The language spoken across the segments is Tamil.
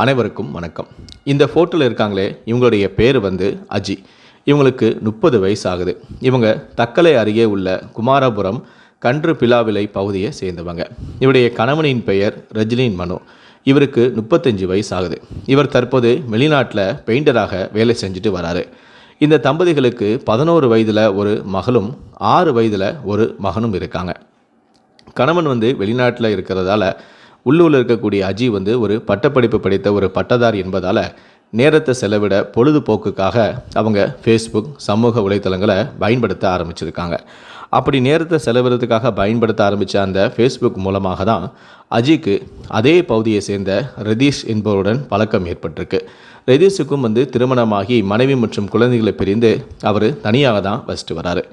அனைவருக்கும் வணக்கம். இந்த ஃபோட்டோவில் இருக்காங்களே இவங்களுடைய பேர் வந்து அஜி. இவங்களுக்கு முப்பது வயசு ஆகுது இவங்க தக்கலை அருகே உள்ள குமாரபுரம் கன்று பிலாவிலை பகுதியை சேர்ந்தவங்க. இவருடைய கணவனின் பெயர் ரஜினின் மனு. இவருக்கு முப்பத்தஞ்சு வயசு ஆகுது இவர் தற்போது வெளிநாட்டில் பெயிண்டராக வேலை செஞ்சுட்டு வராரு. இந்த தம்பதிகளுக்கு பதினோரு வயதில் ஒரு மகளும் ஆறு வயதில் ஒரு மகனும் இருக்காங்க. கணவன் வந்து வெளிநாட்டில் இருக்கிறதால உள்ளூரில் இருக்கக்கூடிய அஜி வந்து ஒரு பட்டப்படிப்பு படித்த ஒரு பட்டதாரி என்பதால் நேரத்தை செலவிட பொழுதுபோக்குக்காக அவங்க ஃபேஸ்புக் சமூக வலைத்தளங்களை பயன்படுத்த ஆரம்பிச்சிருக்காங்க. அப்படி நேரத்தை செலவிடுறதுக்காக பயன்படுத்த ஆரம்பித்த அந்த ஃபேஸ்புக் மூலமாக தான் அஜிக்கு அதே பகுதியை சேர்ந்த ரதீஷ் என்பவருடன் பழக்கம் ஏற்பட்டிருக்கு. ரதீஷுக்கும் வந்து திருமணமாகி மனைவி மற்றும் குழந்தைகளை பிரிந்து அவர் தனியாக தான் வசித்து வராரு.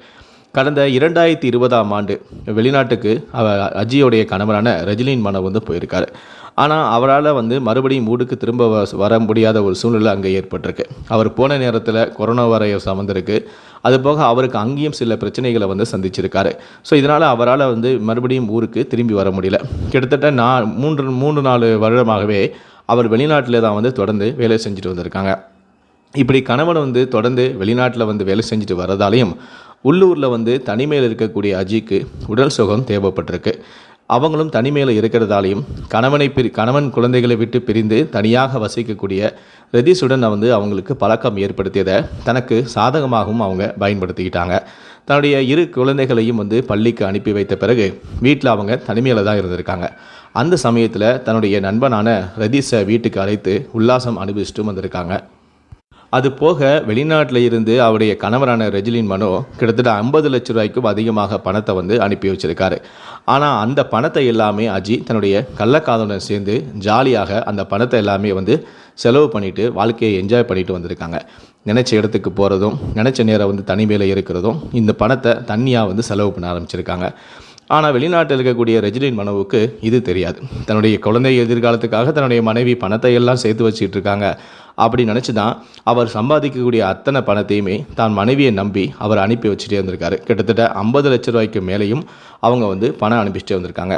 கடந்த இரண்டாயிரத்தி இருபதாம் ஆண்டு வெளிநாட்டுக்கு அவர் அஜியோடைய கணவரான ரஜினியின் மனம் வந்து போயிருக்காரு. ஆனால் அவரால் வந்து மறுபடியும் ஊருக்கு திரும்ப வ- வர முடியாத ஒரு சூழ்நிலை அங்கே ஏற்பட்டிருக்கு. அவர் போன நேரத்தில் கொரோனா வரைய சமந்திருக்கு அது போக அவருக்கு அங்கேயும் சில பிரச்சனைகளை வந்து சந்திச்சிருக்காரு. ஸோ இதனால் அவரால் வந்து மறுபடியும் ஊருக்கு திரும்பி வர முடியல. கிட்டத்தட்ட நான் மூன்று மூன்று நாலு வருடமாகவே அவர் வெளிநாட்டில் தான் வந்து தொடர்ந்து வேலை செஞ்சுட்டு வந்திருக்காங்க. இப்படி கணவன் வந்து தொடர்ந்து வெளிநாட்டில் வந்து வேலை செஞ்சுட்டு வரதாலையும் உள்ளூரில் வந்து தனிமையில் இருக்கக்கூடிய அஜிக்கு உடல் சுகம் தேவைப்பட்டிருக்கு. அவங்களும் தனிமையில் இருக்கிறதாலையும் கணவனை பிரி கணவன் குழந்தைகளை விட்டு பிரிந்து தனியாக வசிக்கக்கூடிய ரதீஷுடன் வந்து அவங்களுக்கு பழக்கம் ஏற்படுத்தியதை தனக்கு சாதகமாகவும் அவங்க பயன்படுத்திக்கிட்டாங்க. தன்னுடைய இரு குழந்தைகளையும் வந்து பள்ளிக்கு அனுப்பி வைத்த பிறகு வீட்டில் அவங்க தனிமையில் தான் இருந்திருக்காங்க. அந்த சமயத்தில் தன்னுடைய நண்பனான ரதீஷை வீட்டுக்கு அழைத்து உல்லாசம் அனுபவிச்சுட்டும் வந்திருக்காங்க. அது போக வெளிநாட்டில் இருந்து அவருடைய கணவரான ரெஜிலின் மனோ கிட்டத்தட்ட ஐம்பது லட்ச ரூபாய்க்கும் அதிகமாக பணத்தை வந்து அனுப்பி வச்சிருக்காரு. ஆனால் அந்த பணத்தை எல்லாமே அஜி தன்னுடைய கள்ளக்காதலுடன் சேர்ந்து ஜாலியாக அந்த பணத்தை எல்லாமே வந்து செலவு பண்ணிவிட்டு வாழ்க்கையை என்ஜாய் பண்ணிட்டு வந்திருக்காங்க. நினச்ச இடத்துக்கு போகிறதும் நினச்ச நேரம் வந்து தனிமையில் இருக்கிறதும் இந்த பணத்தை தண்ணியாக வந்து செலவு பண்ண ஆரம்பிச்சிருக்காங்க. ஆனால் வெளிநாட்டில் இருக்கக்கூடிய ரெஜிலின் மனவுக்கு இது தெரியாது. தன்னுடைய குழந்தை எதிர்காலத்துக்காக தன்னுடைய மனைவி பணத்தை எல்லாம் சேர்த்து வச்சிட்டு இருக்காங்க. அப்படி நினச்சி தான் அவர் சம்பாதிக்கக்கூடிய அத்தனை பணத்தையுமே தான் மனைவியை நம்பி அவர் அனுப்பி வச்சுட்டே இருந்திருக்காரு. கிட்டத்தட்ட ஐம்பது லட்ச ரூபாய்க்கு மேலேயும் அவங்க வந்து பணம் அனுப்பிச்சிட்டே வந்திருக்காங்க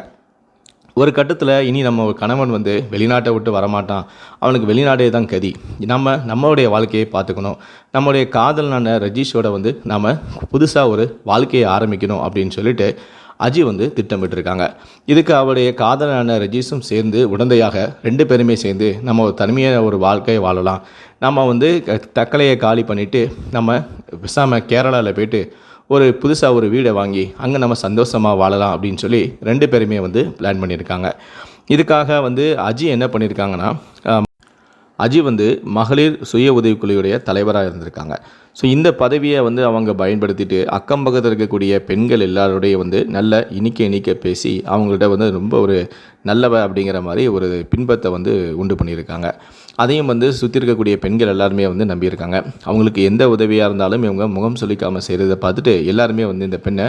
ஒரு கட்டத்தில் இனி நம்ம கணவன் வந்து வெளிநாட்டை விட்டு வரமாட்டான். அவனுக்கு வெளிநாடே தான் கதி. நம்ம நம்மளுடைய வாழ்க்கையை பார்த்துக்கணும். நம்மளுடைய காதலனான ரஜீஷோட வந்து நம்ம புதுசாக ஒரு வாழ்க்கையை ஆரம்பிக்கணும் அப்படின்னு சொல்லிட்டு அஜி வந்து திட்டமிட்டிருக்காங்க. இதுக்கு அவருடைய காதலான ரஜீஷும் சேர்ந்து உடந்தையாக ரெண்டு பேருமே சேர்ந்து நம்ம ஒரு தனிமையான ஒரு வாழ்க்கையை வாழலாம். நம்ம வந்து க- தக்கலையை காலி பண்ணிவிட்டு நம்ம பேசாமல் கேரளாவில் போயிட்டு ஒரு புதுசாக ஒரு வீடை வாங்கி அங்கே நம்ம சந்தோஷமாக வாழலாம் அப்படின்னு சொல்லி ரெண்டு பேருமே வந்து பிளான் பண்ணியிருக்காங்க. இதுக்காக வந்து அஜி என்ன பண்ணியிருக்காங்கன்னா ஆஹ், அஜி வந்து மகளிர் சுய உதவிக்குழுவுடைய தலைவராக இருந்திருக்காங்க. ஸோ இந்த பதவியை வந்து அவங்க பயன்படுத்திட்டு அக்கம் பக்கத்தில் இருக்கக்கூடிய பெண்கள் எல்லாரோடைய வந்து நல்ல இனிக்க இனிக்க பேசி அவங்கள்ட்ட வந்து ரொம்ப ஒரு நல்லவ அப்படிங்கிற மாதிரி ஒரு பின்பத்தை வந்து உண்டு பண்ணியிருக்காங்க. அதையும் வந்து சுற்றி இருக்கக்கூடிய பெண்கள் எல்லாருமே வந்து நம்பியிருக்காங்க. அவங்களுக்கு எந்த உதவியாக இருந்தாலும் இவங்க முகம் சொல்லிக்காமல் செய்கிறத பார்த்துட்டு எல்லாருமே வந்து இந்த பெண்ணை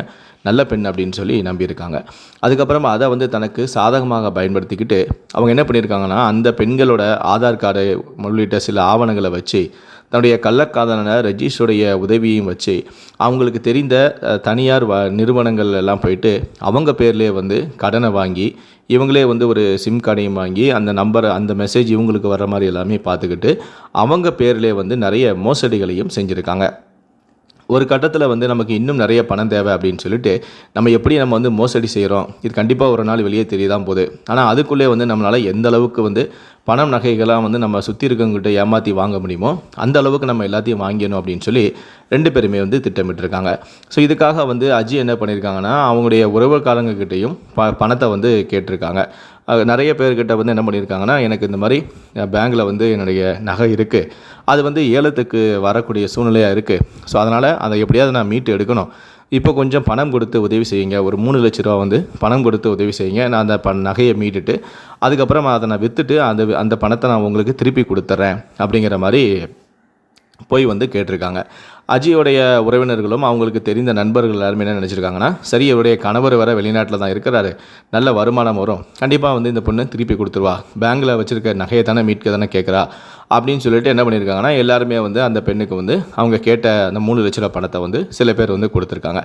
நல்ல பெண் அப்படின்னு சொல்லி நம்பியிருக்காங்க. அதுக்கப்புறமா அதை வந்து தனக்கு சாதகமாக பயன்படுத்திக்கிட்டு அவங்க என்ன பண்ணியிருக்காங்கன்னா அந்த பெண்களோட ஆதார் கார்டு உள்ளிட்ட சில ஆவணங்களை வச்சு தன்னுடைய கள்ளக்காதலன ரஜீஷுடைய உதவியும் வச்சு அவங்களுக்கு தெரிந்த தனியார் வ நிறுவனங்கள் எல்லாம் போயிட்டு அவங்க பேர்லேயே வந்து கடனை வாங்கி இவங்களே வந்து ஒரு சிம் கார்டையும் வாங்கி அந்த நம்பரை அந்த மெசேஜ் இவங்களுக்கு வர மாதிரி எல்லாமே பார்த்துக்கிட்டு அவங்க பேர்லேயே வந்து நிறைய மோசடிகளையும் செஞ்சுருக்காங்க. ஒரு கட்டத்தில் வந்து நமக்கு இன்னும் நிறைய பணம் தேவை அப்படின்னு சொல்லிட்டு நம்ம எப்படி நம்ம வந்து மோசடி செய்கிறோம் இது கண்டிப்பாக ஒரு நாள் வெளியே தெரிய தான் போகுது. ஆனால் அதுக்குள்ளே வந்து நம்மளால் எந்த அளவுக்கு வந்து பணம் நகைகளாக வந்து நம்ம சுற்றி இருக்கவங்ககிட்ட ஏமாற்றி வாங்க முடியுமோ அந்த அளவுக்கு நம்ம எல்லாத்தையும் வாங்கிடணும் அப்படின்னு சொல்லி ரெண்டு பேருமே வந்து திட்டமிட்டிருக்காங்க. ஸோ இதுக்காக வந்து அஜி என்ன பண்ணியிருக்காங்கன்னா அவங்களுடைய உறவுக்காரங்கக்கிட்டேயும் ப பணத்தை வந்து கேட்டிருக்காங்க. நிறைய பேர்கிட்ட வந்து என்ன பண்ணியிருக்காங்கன்னா எனக்கு இந்த மாதிரி பேங்க்கில் வந்து என்னுடைய நகை இருக்குது அது வந்து ஏலத்துக்கு வரக்கூடிய சூழ்நிலையாக இருக்குது ஸோ அதனால் அதை எப்படியாவது நான் மீட்டு எடுக்கணும். இப்போ கொஞ்சம் பணம் கொடுத்து உதவி செய்யுங்க. ஒரு மூணு லட்ச ரூபா வந்து பணம் கொடுத்து உதவி செய்யுங்க. நான் அந்த ப நகையை மீட்டுட்டு அதுக்கப்புறம் அதை நான் விற்றுட்டு அந்த அந்த பணத்தை நான் உங்களுக்கு திருப்பி கொடுத்துட்றேன் அப்படிங்கிற மாதிரி போய் வந்து கேட்டிருக்காங்க. அஜியோடைய உறவினர்களும் அவங்களுக்கு தெரிந்த நண்பர்கள் எல்லாருமே என்ன நினச்சிருக்காங்கன்னா சரி இவருடைய கணவர் வர வெளிநாட்டில் தான் இருக்கிறாரு. நல்ல வருமானம் வரும். கண்டிப்பாக வந்து இந்த பொண்ணு திருப்பி கொடுத்துருவா. பேங்கில் வச்சுருக்க நகையை தானே மீட்க தானே கேட்குறா. அப்படின்னு சொல்லிட்டு என்ன பண்ணியிருக்காங்கன்னா எல்லாருமே வந்து அந்த பெண்ணுக்கு வந்து அவங்க கேட்ட அந்த மூணு லட்ச ரூபா பணத்தை வந்து சில பேர் வந்து கொடுத்துருக்காங்க.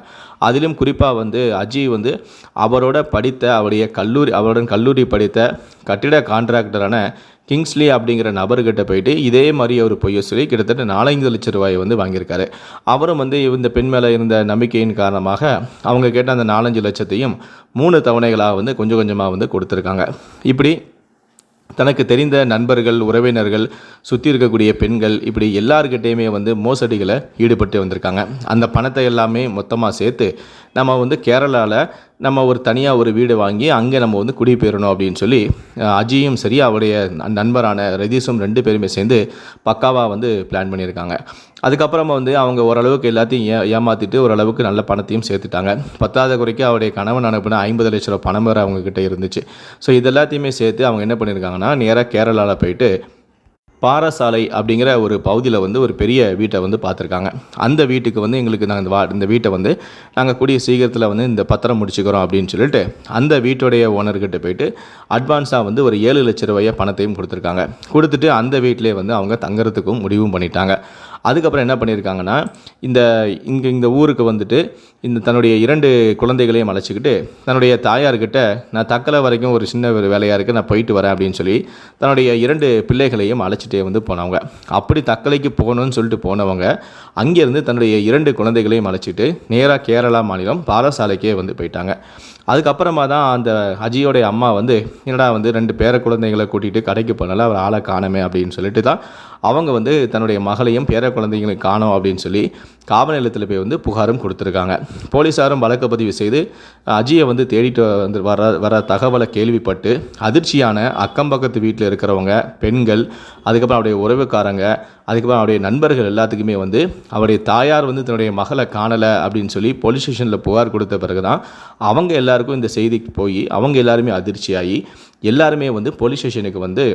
அதிலும் குறிப்பாக வந்து அஜி வந்து அவரோட படித்த அவருடைய கல்லூரி அவருடன் கல்லூரி படித்த கட்டிட கான்ட்ராக்டரான கிங்ஸ்லி அப்படிங்கிற நபர்கிட்ட போயிட்டு இதே மாதிரி ஒரு பொய்ய சொல்லி கிட்டத்தட்ட நாலஞ்சு லட்ச ரூபாயை வந்து வாங்கியிருக்காரு. அவரும் வந்து இந்த பெண் மேலே இருந்த நம்பிக்கையின் காரணமாக அவங்க கேட்ட அந்த நாலஞ்சு லட்சத்தையும் மூணு தவணைகளாக வந்து கொஞ்சம் கொஞ்சமாக வந்து கொடுத்துருக்காங்க. இப்படி தனக்கு தெரிந்த நண்பர்கள் உறவினர்கள் சுற்றி இருக்கக்கூடிய பெண்கள் இப்படி எல்லார்கிட்டேயுமே வந்து மோசடிகளை ஈடுபட்டு வந்திருக்காங்க. அந்த பணத்தை எல்லாமே மொத்தமாக சேர்த்து நம்ம வந்து கேரளாவில் நம்ம ஒரு தனியாக ஒரு வீடு வாங்கி அங்கே நம்ம வந்து குடிபெயரணும் அப்படின்னு சொல்லி அஜியும் சரி அவருடைய நண்பரான ரதீஷும் ரெண்டு பேருமே சேர்ந்து பக்காவாக வந்து பிளான் பண்ணியிருக்காங்க. அதுக்கப்புறமா வந்து அவங்க ஓரளவுக்கு எல்லாத்தையும் ஏ ஏமாற்றிட்டு ஓரளவுக்கு நல்ல பணத்தையும் சேர்த்துட்டாங்க. பத்தாத குறைக்கு அவருடைய கணவன் அனுப்பின ஐம்பது லட்ச ரூபா பணம் வேறு அவங்கக்கிட்ட இருந்துச்சு. ஸோ இது எல்லாத்தையுமே சேர்த்து அவங்க என்ன பண்ணியிருக்காங்கன்னா நேராக கேரளாவில் போயிட்டு பாரசாலை அப்படிங்கிற ஒரு பகுதியில் வந்து ஒரு பெரிய வீட்டை வந்து பார்த்துருக்காங்க. அந்த வீட்டுக்கு வந்து எங்களுக்கு நாங்கள் இந்த வா இந்த வீட்டை வந்து நாங்கள் கூடிய சீக்கிரத்தில் வந்து இந்த பத்திரம் முடிச்சுக்கிறோம் அப்படின்னு சொல்லிட்டு அந்த வீட்டுடைய ஓனர்கிட்ட போயிட்டு அட்வான்ஸாக வந்து ஒரு ஏழு லட்ச ரூபாய பணத்தையும் கொடுத்துருக்காங்க. கொடுத்துட்டு அந்த வீட்டிலே வந்து அவங்க தங்குறதுக்கும் முடிவும் பண்ணிட்டாங்க. அதுக்கப்புறம் என்ன பண்ணியிருக்காங்கன்னா இந்த இங்கே இந்த ஊருக்கு வந்துட்டு இந்த தன்னுடைய இரண்டு குழந்தைகளையும் அழைச்சிக்கிட்டு தன்னுடைய தாயார்கிட்ட நான் தக்கலை வரைக்கும் ஒரு சின்ன ஒரு வேலையாக இருக்குது நான் போயிட்டு வரேன் அப்படின்னு சொல்லி தன்னுடைய இரண்டு பிள்ளைகளையும் அழைச்சிட்டே வந்து போனவங்க. அப்படி தக்கலைக்கு போகணும்னு சொல்லிட்டு போனவங்க அங்கேருந்து தன்னுடைய இரண்டு குழந்தைகளையும் அழைச்சிட்டு நேராக கேரளா மாநிலம் பாடசாலைக்கே வந்து போயிட்டாங்க. அதுக்கப்புறமா தான் அந்த அஜியோடைய அம்மா வந்து என்னடா வந்து ரெண்டு பேர குழந்தைங்களை கூட்டிகிட்டு கடைக்கு போனால அவர் ஆளை காணமே அப்படின்னு சொல்லிட்டு தான் அவங்க வந்து தன்னுடைய மகளையும் பேர குழந்தைகளையும் காணோம் அப்படின்னு சொல்லி காவல் நிலையத்தில் போய் வந்து புகாரும் கொடுத்துருக்காங்க. போலீஸாரும் வழக்கு பதிவு செய்து அஜியை வந்து தேடிட்டு வந்து வர வர தகவலை கேள்விப்பட்டு அதிர்ச்சியான அக்கம் பக்கத்து வீட்டில் இருக்கிறவங்க பெண்கள் அதுக்கப்புறம் அவருடைய உறவுக்காரங்க அதுக்கப்புறம் அவருடைய நண்பர்கள் எல்லாத்துக்குமே வந்து அவருடைய தாயார் வந்து தன்னுடைய மகளை காணலை அப்படின்னு சொல்லி போலீஸ் ஸ்டேஷனில் புகார் கொடுத்த பிறகு தான் அவங்க எல்லாருக்கும் இந்த செய்திக்கு போய் அவங்க எல்லாருமே அதிர்ச்சியாகி எல்லாருமே வந்து போலீஸ் ஸ்டேஷனுக்கு வந்து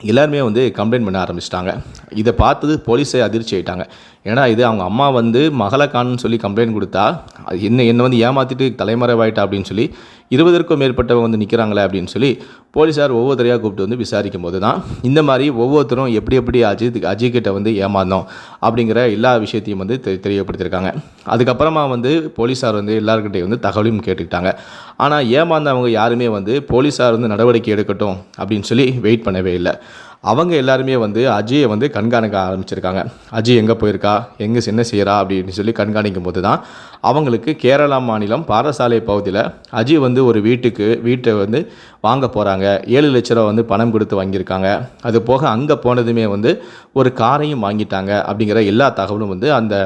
எல்லாருமே வந்து கம்ப்ளைண்ட் பண்ண ஆரம்பிச்சிட்டாங்க. இதை பார்த்தது போலீஸே அதிர்ச்சி ஆயிட்டாங்க. ஏன்னா இது அவங்க அம்மா வந்து மகளை காணுன்னு சொல்லி கம்ப்ளைண்ட் கொடுத்தா அது என்ன என்னை வந்து ஏமாற்றிட்டு தலைமறைவாயிட்டா அப்படின்னு சொல்லி இருபதற்கும் மேற்பட்டவங்க வந்து நிற்கிறாங்களே அப்படின்னு சொல்லி போலீஸார் ஒவ்வொருத்தரையாக கூப்பிட்டு வந்து விசாரிக்கும் போது தான் இந்த மாதிரி ஒவ்வொருத்தரும் எப்படி எப்படி அஜித் அஜய் வந்து ஏமாந்தோம் அப்படிங்கிற எல்லா விஷயத்தையும் வந்து தெ தெரியப்படுத்தியிருக்காங்க. அதுக்கப்புறமா வந்து போலீஸார் வந்து எல்லாருக்கிட்டையும் வந்து தகவலையும் கேட்டுக்கிட்டாங்க. ஆனால் ஏமாந்தவங்க யாருமே வந்து போலீஸார் வந்து நடவடிக்கை எடுக்கட்டும் அப்படின்னு சொல்லி வெயிட் பண்ணவே இல்லை. அவங்க எல்லாருமே வந்து அஜயை வந்து கண்காணிக்க ஆரம்பிச்சிருக்காங்க. அஜய் எங்கே போயிருக்கா? எங்கே என்ன செய்கிறா அப்படின்னு சொல்லி கண்காணிக்கும் போது தான் அவங்களுக்கு கேரளா மாநிலம் பாரசாலை பகுதியில் அஜய் வந்து ஒரு வீட்டுக்கு வீட்டை வந்து வாங்க போகிறாங்க ஏழு லட்ச ரூபா வந்து பணம் கொடுத்து வாங்கியிருக்காங்க. அது போக அங்கே போனதுமே வந்து ஒரு காரையும் வாங்கிட்டாங்க அப்படிங்கிற எல்லா தகவலும் வந்து அந்த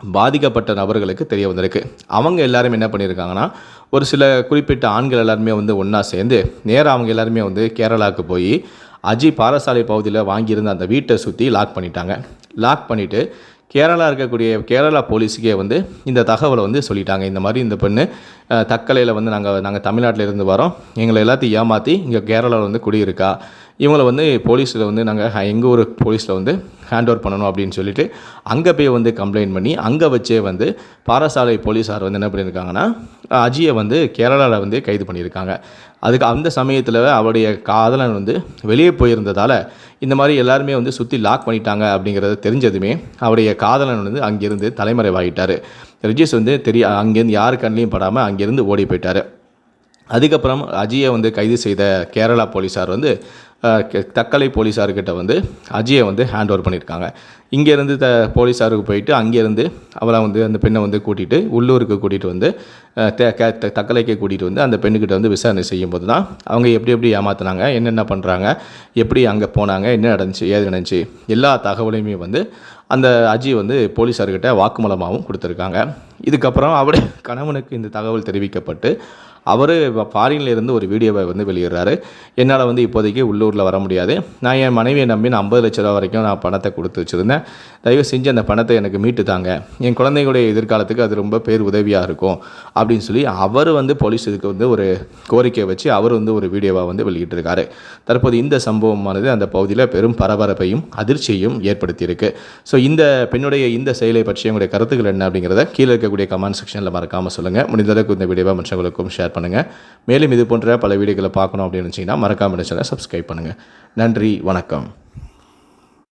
பாதிக்கப்பட்ட நபர்களுக்கு தெரிய வந்திருக்கு. அவங்க எல்லாரும் என்ன பண்ணியிருக்காங்கன்னா ஒரு சில குறிப்பிட்ட ஆண்கள் எல்லாருமே வந்து ஒன்றா சேர்ந்து நேராக அவங்க எல்லாருமே வந்து கேரளாவுக்கு போய் அஜி பாரசாலை பகுதியில் வாங்கியிருந்த அந்த வீட்டை சுற்றி லாக் பண்ணிட்டாங்க. லாக் பண்ணிவிட்டு கேரளா இருக்கக்கூடிய கேரளா போலீஸுக்கே வந்து இந்த தகவலை வந்து சொல்லிட்டாங்க. இந்த மாதிரி இந்த பெண்ணு தக்கலையில் வந்து நாங்கள் நாங்கள் தமிழ்நாட்டில் இருந்து வரோம். எங்களை எல்லாத்தையும் ஏமாற்றி இங்கே கேரளாவில் வந்து குடியிருக்கா. இவங்களை வந்து போலீஸில் வந்து நாங்கள் எங்கள் ஊர் போலீஸில் வந்து ஹேண்ட் ஓவர் பண்ணணும் அப்படின்னு சொல்லிட்டு அங்கே போய் வந்து கம்ப்ளைண்ட் பண்ணி அங்கே வச்சே வந்து பாரசாலை போலீஸார் வந்து என்ன பண்ணியிருக்காங்கன்னா அஜியை வந்து கேரளாவில் வந்து கைது பண்ணியிருக்காங்க. அதுக்கு அந்த சமயத்தில் அவருடைய காதலன் வந்து வெளியே போயிருந்ததால் இந்த மாதிரி எல்லாருமே வந்து சுற்றி லாக் பண்ணிட்டாங்க அப்படிங்கிறத தெரிஞ்சதுமே அவருடைய காதலன் வந்து அங்கேருந்து தலைமறைவாகிட்டார் ரிஜிஸ் வந்து தெரிய அங்கேருந்து யார் கண்ணிலையும் படாமல் அங்கேருந்து ஓடி போயிட்டார். அதுக்கப்புறம் அஜியை வந்து கைது செய்த கேரளா போலீஸார் வந்து தக்கலை போலீஸார்கிட்ட வந்து அஜியை வந்து ஹேண்ட் ஓவர் பண்ணியிருக்காங்க இங்கேருந்து த போலீஸாருக்கு போயிட்டு அங்கேருந்து அவளை வந்து அந்த பெண்ணை வந்து கூட்டிகிட்டு உள்ளூருக்கு கூட்டிகிட்டு வந்து அஹ், தே- கே- த- தக்கலைக்கு கூட்டிகிட்டு வந்து அந்த பெண்ணுக்கிட்ட வந்து விசாரணை செய்யும் போது தான் அவங்க எப்படி எப்படி ஏமாத்தினாங்க என்னென்ன பண்ணுறாங்க எப்படி அங்கே போனாங்க என்ன நடந்துச்சு ஏது நடந்துச்சு எல்லா தகவலையுமே வந்து அந்த அஜி வந்து போலீஸார்கிட்ட வாக்குமூலமாகவும் கொடுத்துருக்காங்க. இதுக்கப்புறம் அவருடைய கணவனுக்கு இந்த தகவல் தெரிவிக்கப்பட்டு அவர் ஃபாரின்ல இருந்து ஒரு வீடியோவை வந்து வெளியிடுறாரு. என்னால் வந்து இப்போதைக்கு உள்ளூரில் வர முடியாது. நான் என் மனைவியை நம்பி நான் ஐம்பது லட்ச ரூபா வரைக்கும் நான் பணத்தை கொடுத்து வச்சுருந்தேன். தயவு செஞ்சு அந்த பணத்தை எனக்கு மீட்டு தாங்க. என் குழந்தைகளுடைய எதிர்காலத்துக்கு அது ரொம்ப பேர் உதவியாக இருக்கும் அப்படின்னு சொல்லி அவர் வந்து போலீஸ் இதுக்கு வந்து ஒரு கோரிக்கை வச்சு அவர் வந்து ஒரு வீடியோவை வந்து வெளியிட்டிருக்காரு. தற்போது இந்த சம்பவமானது அந்த பகுதியில் பெரும் பரபரப்பையும் அதிர்ச்சியையும் ஏற்படுத்தியிருக்கு. ஸோ இந்த பெண்ணுடைய இந்த செயலை பற்றி உங்களுடைய கருத்துக்கள் என்ன அப்படிங்கிறத கீழே இருக்கக்கூடிய கமெண்ட் செக்ஷனில் மறக்காமல் சொல்லுங்கள் முடிந்தளவுக்கு இந்த வீடியோவை மற்றவங்களுக்கும் ஷேர் பண்ணுங்கள் மேலும் இது போன்ற பல வீடியோக்களை பார்க்கணும் அப்படின்னு நினச்சிங்கன்னா மறக்காமல் சேனலை சப்ஸ்கிரைப் பண்ணுங்கள் நன்றி வணக்கம்.